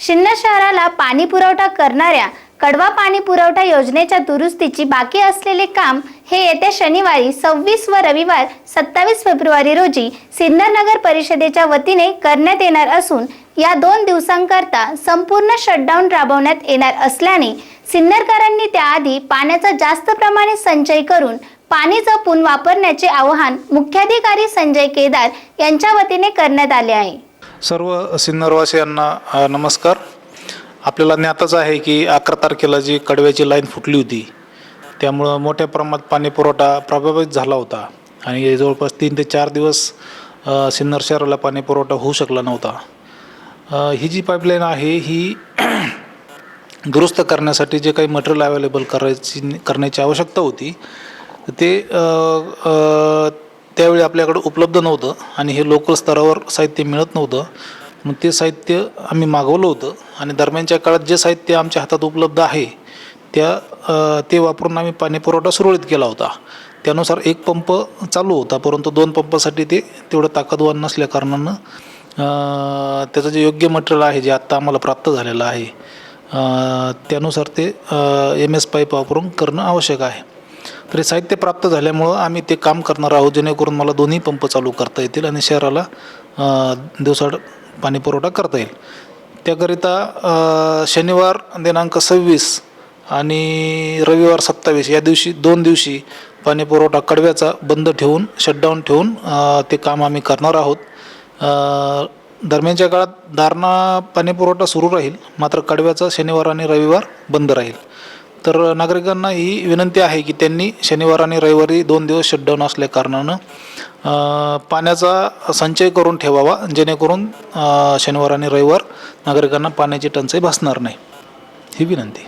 शिन्नर शहराला पाणी पुरवठा करणाऱ्या कडवा पाणी पुरवठा योजनेच्या दुरुस्तीची बाकी असलेले काम हे येत्या शनिवारी सव्वीस व रविवार सत्तावीस फेब्रुवारी रोजी सिन्नर नगर परिषदेच्या वतीने करण्यात येणार असून या दोन दिवसांकरता संपूर्ण शटडाऊन राबवण्यात येणार असल्याने सिन्नरकरांनी त्याआधी पाण्याचा जास्त प्रमाणे संचय करून पाणी जपून वापरण्याचे आवाहन मुख्याधिकारी संजय केदार यांच्या वतीने करण्यात आले आहे. सर्व सिन्नरवासियांना नमस्कार. आपल्याला ज्ञातच आहे की अकरा तारखेला जी कडव्याची लाईन फुटली होती त्यामुळं मोठ्या प्रमाणात पाणीपुरवठा प्रभावित झाला होता आणि जवळपास तीन ते चार दिवस सिन्नर शहराला पाणीपुरवठा होऊ शकला नव्हता. ही जी पाईपलाईन आहे ही दुरुस्त करण्यासाठी जे काही मटेरियल अवेलेबल करायची करण्याची आवश्यकता होती ते त्यावेळी आपल्याकडं उपलब्ध नव्हतं आणि हे लोकल स्तरावर साहित्य मिळत नव्हतं. मग ते साहित्य आम्ही मागवलं होतं आणि दरम्यानच्या काळात जे साहित्य आमच्या हातात उपलब्ध आहे त्या ते वापरून आम्ही पाणीपुरवठा सुरळीत केला होता. त्यानुसार एक पंप चालू होता परंतु दोन पंपासाठी ते तेवढं ताकदवान नसल्या कारणानं त्याचं जे योग्य मटेरियल आहे जे आत्ता आम्हाला प्राप्त झालेलं आहे त्यानुसार ते एम एस पाईप वापरून करणं आवश्यक आहे. तरी साहित्य प्राप्त झाल्यामुळं आम्ही ते काम करणार आहोत जेणेकरून मला दोन्ही पंप चालू करता येतील आणि शहराला दिवसाड पाणी पुरवठा करता येईल. त्याकरिता शनिवार दिनांक सव्वीस आणि रविवार सत्तावीस या दिवशी दोन दिवशी पाणी पुरवठा कडव्याचा बंद ठेवून शटडाऊन ठेवून ते काम आम्ही करणार आहोत. दरम्यानच्या काळात दारणा पाणीपुरवठा सुरू राहील मात्र कडव्याचा शनिवार आणि रविवार बंद राहील. तर नागरिकांना ही विनंती आहे की त्यांनी शनिवार आणि रविवारी दोन दिवस शटडाऊन असल्या कारणानं पाण्याचा संचय करून ठेवावा जेणेकरून शनिवार आणि रविवार नागरिकांना पाण्याची टंचाई भासणार नाही. ही विनंती.